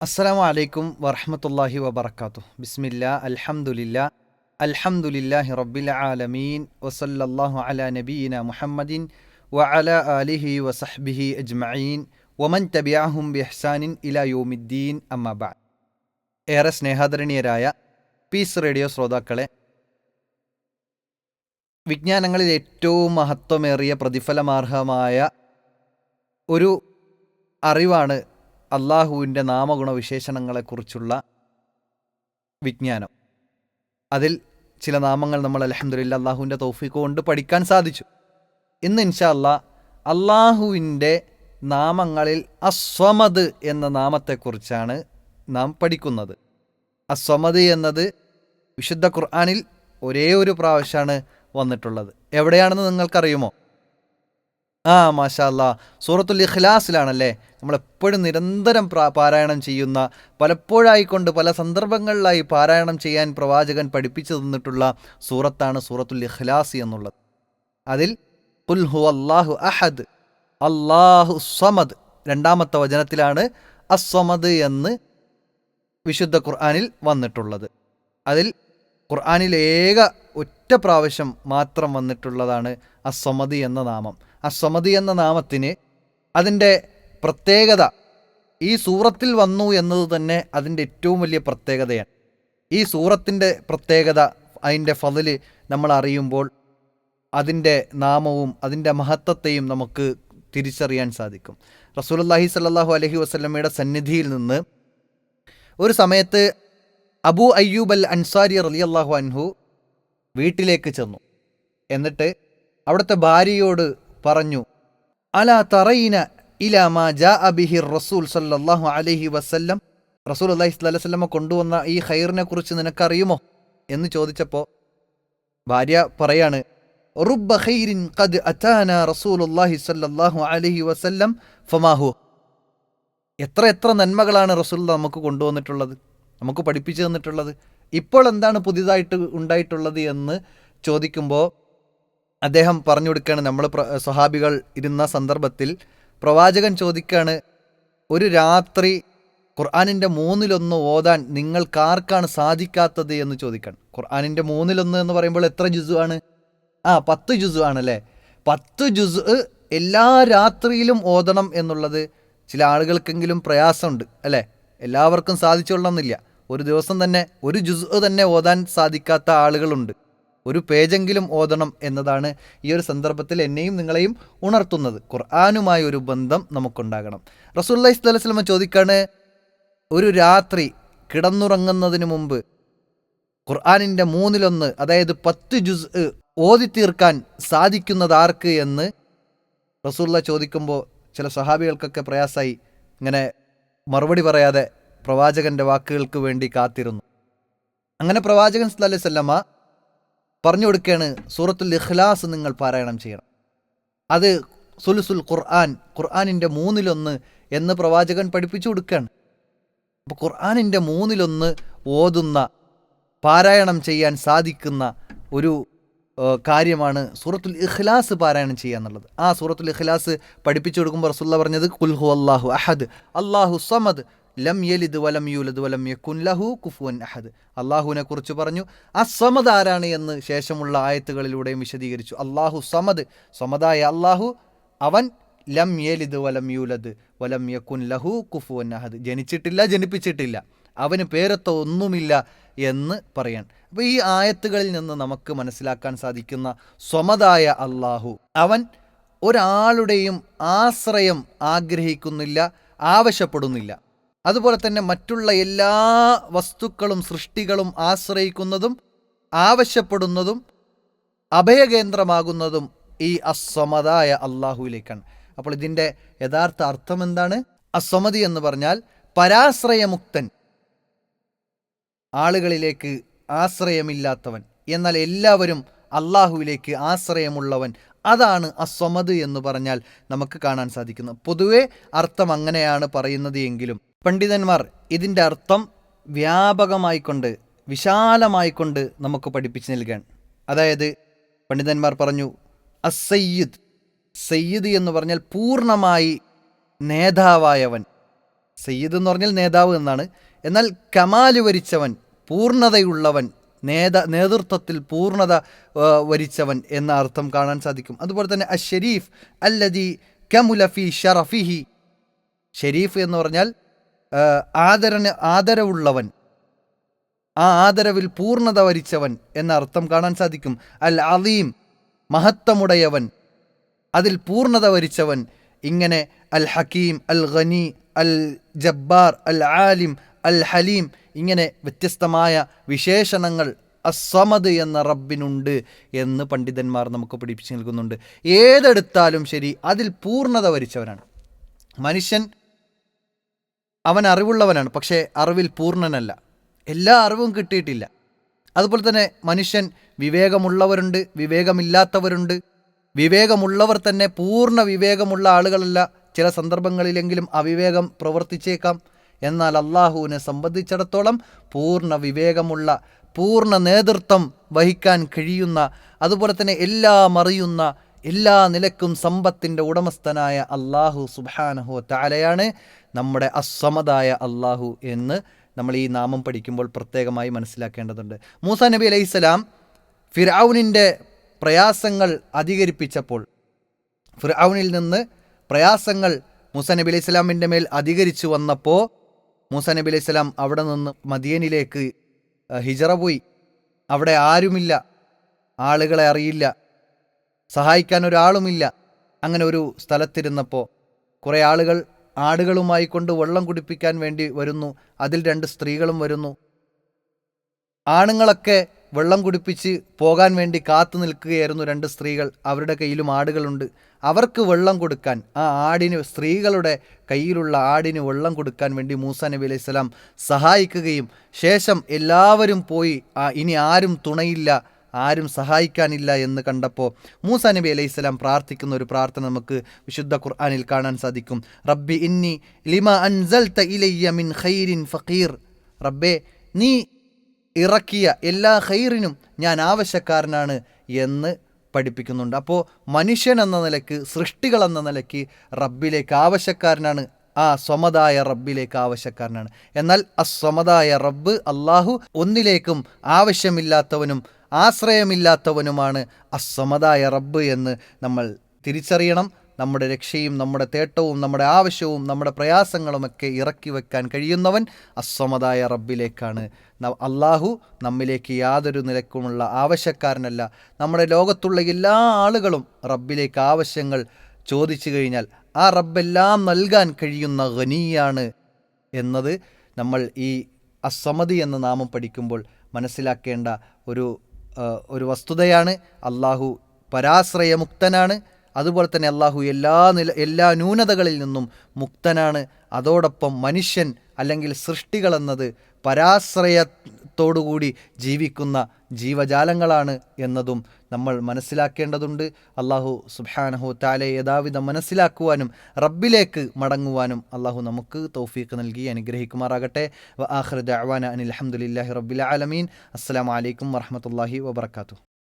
അസ്സലാമു വലൈക്കും വറഹമത്തല്ലാഹി വബർക്കാത്തു ബിസ്മില്ല അലഹമുല്ല അൽഹംദുലില്ലാഹി റബ്ബിൽ ആലമീൻ. വസല്ലല്ലാഹു അലാ നബീന മുഹമ്മദിൻ വ അല ആലിഹി വസഹ്ബിഹി അജ്മഈൻ. വമൻ തബിയാഹും ബിഹ്സാനിൻ ഇലാ യോമിദ്ദീൻ. അമ്മബ ഏറെ സ്നേഹാദരണീയരായ പീസ് റേഡിയോ ശ്രോതാക്കളെ വിജ്ഞാനങ്ങളിൽ ഏറ്റവും മഹത്വമേറിയ പ്രതിഫലമാർഹമായ ഒരു അറിവാണ് അള്ളാഹുവിന്റെ നാമഗുണവിശേഷണങ്ങളെക്കുറിച്ചുള്ള വിജ്ഞാനം. അതിൽ ചില നാമങ്ങൾ നമ്മൾ അലഹമ്മദില്ല അള്ളാഹുവിന്റെ തോഫിക്ക് കൊണ്ട് പഠിക്കാൻ സാധിച്ചു. ഇന്ന് ഇൻഷാ അല്ലാ അള്ളാഹുവിന്റെ നാമങ്ങളിൽ അസ്വമദ് എന്ന നാമത്തെക്കുറിച്ചാണ് നാം പഠിക്കുന്നത്. അസ്വമദ് എന്നത് വിശുദ്ധ ഖുർആാനിൽ ഒരേ ഒരു പ്രാവശ്യമാണ് വന്നിട്ടുള്ളത്. എവിടെയാണെന്ന് നിങ്ങൾക്കറിയുമോ? ആ മാഷാ അല്ലാ. സൂറത്തുൽ ഇഖ്ലാസിലാണല്ലേ? നമ്മളെപ്പോഴും നിരന്തരം പ്രാ- പാരായണം ചെയ്യുന്ന പലപ്പോഴായിക്കൊണ്ട് പല സന്ദർഭങ്ങളിലായി പാരായണം ചെയ്യാൻ പ്രവാചകൻ പഠിപ്പിച്ചു തന്നിട്ടുള്ള സൂറത്താണ് സൂറത്തുൽ ഇഖ്ലാസ് എന്നുള്ളത്. അതിൽ കുൽ ഹു അല്ലാഹു അഹദ് അല്ലാഹു സമദ് രണ്ടാമത്തെ വചനത്തിലാണ് അസ്വമദ് എന്ന് വിശുദ്ധ ഖുർആാനിൽ വന്നിട്ടുള്ളത്. അതിൽ ഖുർആനിൽ ഏക ഒറ്റ പ്രാവശ്യം മാത്രം വന്നിട്ടുള്ളതാണ് അസ്വമതി എന്ന നാമം. അസ്വമതി എന്ന നാമത്തിന് അതിന്റെ പ്രത്യേകത. ഈ സൂറത്തിൽ വന്നു എന്നത് തന്നെ അതിന്റെ ഏറ്റവും വലിയ പ്രത്യേകതയാണ്. ഈ സൂറത്തിന്റെ പ്രത്യേകത അതിന്റെ ഫതിൽ നമ്മൾ അറിയുമ്പോൾ അതിന്റെ നാമവും അതിന്റെ മഹത്വത്തെയും നമുക്ക് തിരിച്ചറിയാൻ സാധിക്കും. റസൂലുള്ളാഹി സല്ലാഹു അലഹി വസ്ലമയുടെ സന്നിധിയിൽ നിന്ന് ഒരു സമയത്ത് അബു അയ്യൂബ് അൽ അൻസാരി റളിയല്ലാഹു അൻഹു വീട്ടിലേക്ക് ചെന്നു. എന്നിട്ട് അവിടുത്തെ ഭാര്യയോട് പറഞ്ഞു അല തറയിന ഇലാമാ റസൂൽ സല്ലല്ലാഹു അലൈഹി വസല്ലം. റസൂൽ അള്ളാഹി വസല്ലമ കൊണ്ടുവന്ന ഈ ഖൈറിനെ കുറിച്ച് നിനക്കറിയുമോ? എന്ന് ചോദിച്ചപ്പോൾ ഭാര്യ പറയാണ് റുബ്ബ ഖൈരിൻ ഖദ് അതാന റസൂലുള്ളാഹി സ്വല്ലല്ലാഹു അലൈഹി വസല്ലം ഫമാഹു എത്ര എത്ര നന്മകളാണ് റസൂൽ നമുക്ക് കൊണ്ടുവന്നിട്ടുള്ളത് നമുക്ക് പഠിപ്പിച്ചു തന്നിട്ടുള്ളത്. ഇപ്പോൾ എന്താണ് പുതിയതായിട്ട് ഉണ്ടായിട്ടുള്ളത് എന്ന് ചോദിക്കുമ്പോൾ അദ്ദേഹം പറഞ്ഞു കൊടുക്കുകയാണ് നമ്മൾ സ്വഹാബികൾ ഇരുന്ന സന്ദർഭത്തിൽ പ്രവാചകൻ ചോദിക്കുകയാണ് ഒരു രാത്രി ഖുർആാനിന്റെ മൂന്നിലൊന്ന് ഓതാൻ നിങ്ങൾക്കാർക്കാണ് സാധിക്കാത്തത്? എന്ന് ചോദിക്കണം ഖുർആാനിന്റെ മൂന്നിലൊന്ന് എന്ന് പറയുമ്പോൾ എത്ര ജുസു ആണ്? ആ പത്ത് ജുസു ആണല്ലേ പത്ത് ജുസ് എല്ലാ രാത്രിയിലും ഓതണം എന്നുള്ളത് ചില ആളുകൾക്കെങ്കിലും പ്രയാസമുണ്ട് അല്ലേ? എല്ലാവർക്കും സാധിച്ചുകൊള്ളണമെന്നില്ല ഒരു ദിവസം തന്നെ ഒരു ജുസ് തന്നെ ഓതാൻ സാധിക്കാത്ത ആളുകളുണ്ട്. ഒരു പേജെങ്കിലും ഓതണം എന്നതാണ് ഈ ഒരു സന്ദർഭത്തിൽ എന്നെയും നിങ്ങളെയും ഉണർത്തുന്നത്. ഖുർആാനുമായ ഒരു ബന്ധം നമുക്കുണ്ടാകണം. റസൂല്ലി സ്വലസ്ലമ ചോദിക്കാണ് ഒരു രാത്രി കിടന്നുറങ്ങുന്നതിന് മുമ്പ് ഖുർആാനിന്റെ മൂന്നിലൊന്ന് അതായത് പത്ത് ജുസ് ഓതി തീർക്കാൻ സാധിക്കുന്നത് ആർക്ക് എന്ന് റസൂല്ല ചോദിക്കുമ്പോൾ ചില സഹാബികൾക്കൊക്കെ പ്രയാസമായി ഇങ്ങനെ മറുപടി പറയാതെ പ്രവാചകന്റെ വാക്കുകൾക്ക് വേണ്ടി കാത്തിരുന്നു. അങ്ങനെ പ്രവാചകൻ സല്ലല്ലാഹു അലൈഹി വസല്ലമ പറഞ്ഞു കൊടുക്കുകയാണ് സൂറത്തുൽ ഇഖ്ലാസ് നിങ്ങൾ പാരായണം ചെയ്യണം. അത് സുലുസുൽ ഖുർആൻ ഖുർആാനിന്റെ മൂന്നിലൊന്ന് എന്ന് പ്രവാചകൻ പഠിപ്പിച്ചു കൊടുക്കുകയാണ് അപ്പോൾ ഖുർആാനിന്റെ മൂന്നിലൊന്ന് ഓതുന്ന പാരായണം ചെയ്യാൻ സാധിക്കുന്ന ഒരു കാര്യമാണ് സൂറത്തുൽ ഇഖ്ലാസ് പാരായണം ചെയ്യുക എന്നുള്ളത്. ആ സൂറത്തുൽ ഇഖ്ലാസ് പഠിപ്പിച്ചു കൊടുക്കുമ്പോൾ റസുല്ല പറഞ്ഞത് കുൽഹു അള്ളാഹു അഹദ് അള്ളാഹു സമദ് ലം യലിദ് വലം യൂലദ് വലം യക്കുൻ ലഹു കുഫുവൻ അഹദ്. അള്ളാഹുവിനെ കുറിച്ച് പറഞ്ഞു ആ സമദ് ആരാണ് എന്ന് ശേഷമുള്ള ആയത്തുകളിലൂടെയും വിശദീകരിച്ചു. അള്ളാഹു സമദ് സമദായ അള്ളാഹു അവൻ ലം യലിദ് വലം യൂലദ് വലം യക്കുൻ ലഹു കുഫുവൻ അഹദ്. ജനിച്ചിട്ടില്ല ജനിപ്പിച്ചിട്ടില്ല. അവന് പേരത്തോ ഒന്നുമില്ല എന്ന് പറയാൻ. അപ്പോൾ ഈ ആയത്തുകളിൽ നിന്ന് നമുക്ക് മനസ്സിലാക്കാൻ സാധിക്കുന്ന സ്വമതായ അള്ളാഹു അവൻ ഒരാളുടെയും ആശ്രയം ആഗ്രഹിക്കുന്നില്ല ആവശ്യപ്പെടുന്നില്ല. അതുപോലെ തന്നെ മറ്റുള്ള എല്ലാ വസ്തുക്കളും സൃഷ്ടികളും ആശ്രയിക്കുന്നതും ആവശ്യപ്പെടുന്നതും അഭയകേന്ദ്രമാകുന്നതും ഈ അസ്വമതായ അള്ളാഹുവിലേക്കാണ്. അപ്പോൾ ഇതിന്റെ യഥാർത്ഥ അർത്ഥം എന്താണ്? അസ്വമതി എന്ന് പറഞ്ഞാൽ പരാശ്രയമുക്തൻ. ആളുകളിലേക്ക് ആശ്രയമില്ലാത്തവൻ. എന്നാൽ എല്ലാവരും അള്ളാഹുവിലേക്ക് ആശ്രയമുള്ളവൻ. അതാണ് അസ്വമത് എന്ന് പറഞ്ഞാൽ നമുക്ക് കാണാൻ സാധിക്കുന്നത്. പൊതുവെ അർത്ഥം അങ്ങനെയാണ് പറയുന്നത് എങ്കിലും പണ്ഡിതന്മാർ ഇതിന്റെ അർത്ഥം വ്യാപകമായിക്കൊണ്ട് വിശാലമായിക്കൊണ്ട് നമുക്ക് പഠിപ്പിച്ചു നൽകാൻ. അതായത് പണ്ഡിതന്മാർ പറഞ്ഞു അസയ്യിദ് സയ്യിദ് എന്ന് പറഞ്ഞാൽ പൂർണമായി നേതാവായവൻ. സയ്യിദ് എന്ന് പറഞ്ഞാൽ നേതാവ് എന്നാണ്. എന്നാൽ കമാൽ വരിച്ചവൻ പൂർണതയുള്ളവൻ നേത നേതൃത്വത്തിൽ പൂർണത വരിച്ചവൻ എന്ന അർത്ഥം കാണാൻ സാധിക്കും. അതുപോലെ തന്നെ അഷരീഫ് അല്ലദി കമുലഫി ഷറഫിഹി. ഷെരീഫ് എന്ന് പറഞ്ഞാൽ ആദരന് ആദരവുള്ളവൻ ആ ആദരവിൽ പൂർണത വരിച്ചവൻ എന്ന അർത്ഥം കാണാൻ സാധിക്കും. അൽ അലീം മഹത്വമുടയവൻ അതിൽ പൂർണത വരിച്ചവൻ ഇങ്ങനെ അൽ ഹക്കീം അൽ ഖനി അൽ ജബ്ബാർ അൽ ആലിം അൽ ഹലീം ഇങ്ങനെ വ്യത്യസ്തമായ വിശേഷണങ്ങൾ അസ്വമത് എന്ന റബ്ബിനുണ്ട് എന്ന് പണ്ഡിതന്മാർ നമുക്ക് പഠിപ്പിച്ചു നൽകുന്നുണ്ട്. ഏതെടുത്താലും ശരി അതിൽ പൂർണത വരിച്ചവനാണ്. മനുഷ്യൻ അവൻ അറിവുള്ളവനാണ് പക്ഷേ അറിവിൽ പൂർണനല്ല. എല്ലാ അറിവും കിട്ടിയിട്ടില്ല. അതുപോലെ തന്നെ മനുഷ്യൻ വിവേകമുള്ളവരുണ്ട് വിവേകമില്ലാത്തവരുണ്ട്. വിവേകമുള്ളവർ തന്നെ പൂർണ വിവേകമുള്ള ആളുകളല്ല. ചില സന്ദർഭങ്ങളിലെങ്കിലും അവിവേകം പ്രവർത്തിച്ചേക്കാം. എന്നാൽ അള്ളാഹുവിനെ സംബന്ധിച്ചിടത്തോളം പൂർണ വിവേകമുള്ള പൂർണ നേതൃത്വം വഹിക്കാൻ കഴിയുന്ന അതുപോലെ തന്നെ എല്ലാം അറിയുന്ന എല്ലാ നിലക്കും സമ്പത്തിന്റെ ഉടമസ്ഥനായ അള്ളാഹു സുബാനഹു താലയാണ് നമ്മുടെ അസമതായ അള്ളാഹു എന്ന് നമ്മൾ ഈ നാമം പഠിക്കുമ്പോൾ പ്രത്യേകമായി മനസ്സിലാക്കേണ്ടതുണ്ട്. മൂസ നബി അലൈഹിസ്സലാം ഫിറൌനിന്റെ പ്രയാസങ്ങൾ അധികരിപ്പിച്ചപ്പോൾ ഫിറൌനിൽ നിന്ന് പ്രയാസങ്ങൾ മൂസ നബി അലൈഹി സ്വലാമിന്റെ മേൽ അധികരിച്ചു വന്നപ്പോൾ മൂസ നബി അലൈഹി സ്വലാം അവിടെ നിന്ന് മദിയനിലേക്ക് ഹിജറ പോയി. അവിടെ ആരുമില്ല ആളുകളെ അറിയില്ല. സഹായിക്കാൻ ഒരാളുമില്ല. അങ്ങനെ ഒരു സ്ഥലത്തിരുന്നപ്പോൾ കുറേ ആളുകൾ ആടുകളുമായി കൊണ്ട് വെള്ളം കുടിപ്പിക്കാൻ വേണ്ടി വരുന്നു. അതിൽ രണ്ട് സ്ത്രീകളും വരുന്നു. ആണുങ്ങളൊക്കെ വെള്ളം കുടിപ്പിച്ച് പോകാൻ വേണ്ടി കാത്തു നിൽക്കുകയായിരുന്നു രണ്ട് സ്ത്രീകൾ. അവരുടെ കയ്യിലും ആടുകളുണ്ട്. അവർക്ക് വെള്ളം കൊടുക്കാൻ ആ ആടിന് സ്ത്രീകളുടെ കയ്യിലുള്ള ആടിന് വെള്ളം കൊടുക്കാൻ വേണ്ടി മൂസ നബി അലൈഹി സ്വലാം സഹായിക്കുകയും ശേഷം എല്ലാവരും പോയി ഇനി ആരും തുണയില്ല ആരും സഹായിക്കാനില്ല എന്ന് കണ്ടപ്പോൾ മൂസ നബി അലൈഹി സ്വലാം പ്രാർത്ഥിക്കുന്ന ഒരു പ്രാർത്ഥന നമുക്ക് വിശുദ്ധ ഖുർആാനിൽ കാണാൻ സാധിക്കും. റബ്ബി ഇന്നി ലിമ അൻസൽത ഇലയ്യ മിൻ ഖൈരിൻ ഫഖീർ. റബ്ബേ നീ ഇറക്കിയ എല്ലാ ഖൈറിനും ഞാൻ ആവശ്യക്കാരനാണ് എന്ന് പഠിപ്പിക്കുന്നുണ്ട്. അപ്പോൾ മനുഷ്യൻ എന്ന നിലയ്ക്ക് സൃഷ്ടികൾ എന്ന നിലയ്ക്ക് റബ്ബിലേക്ക് ആവശ്യക്കാരനാണ്. ആ സ്വമതായ റബ്ബിലേക്ക് ആവശ്യക്കാരനാണ്. എന്നാൽ അസ്വമതായ റബ്ബ് അള്ളാഹു ഒന്നിലേക്കും ആവശ്യമില്ലാത്തവനും ആശ്രയമില്ലാത്തവനുമാണ് അസമതായ റബ്ബ് എന്ന് നമ്മൾ തിരിച്ചറിയണം. നമ്മുടെ രക്ഷയും നമ്മുടെ തേട്ടവും നമ്മുടെ ആവശ്യവും നമ്മുടെ പ്രയാസങ്ങളുമൊക്കെ ഇറക്കി വെക്കാൻ കഴിയുന്നവൻ അസ്വമതായ റബ്ബിലേക്കാണ്. അള്ളാഹു നമ്മിലേക്ക് യാതൊരു നിലക്കുമുള്ള ആവശ്യക്കാരനല്ല. നമ്മുടെ ലോകത്തുള്ള എല്ലാ ആളുകളും റബ്ബിലേക്ക് ആവശ്യങ്ങൾ ചോദിച്ചു കഴിഞ്ഞാൽ ആ റബ്ബെല്ലാം നൽകാൻ കഴിയുന്ന ഖനിയാണ് എന്നത് നമ്മൾ ഈ അസമതി എന്ന നാമം പഠിക്കുമ്പോൾ മനസ്സിലാക്കേണ്ട ഒരു ഒരു വസ്തുതയാണ്. അള്ളാഹു പരാശ്രയമുക്തനാണ്. അതുപോലെ തന്നെ അള്ളാഹു എല്ലാ നില എല്ലാ ന്യൂനതകളിൽ നിന്നും മുക്തനാണ്. അതോടൊപ്പം മനുഷ്യൻ അല്ലെങ്കിൽ സൃഷ്ടികൾ എന്നത് പരാശ്രയത്തോടുകൂടി ജീവിക്കുന്ന ജീവജാലങ്ങളാണ് എന്നതും നമ്മൾ മനസ്സിലാക്കേണ്ടതുണ്ട്. അള്ളാഹു സുബാനഹു താലെ യഥാവിധം മനസ്സിലാക്കുവാനും റബ്ബിലേക്ക് മടങ്ങുവാനും അള്ളാഹു നമുക്ക് തൗഫീഖ് നൽകി അനുഗ്രഹിക്കുമാറാകട്ടെ. വ അനിൽ അഹമ്മദില്ലാഹി റബ്ബിൽ ആലമീൻ. അസ്സലാമു അലൈക്കും വറഹ്മത്തുള്ളാഹി വബറകാതുഹു.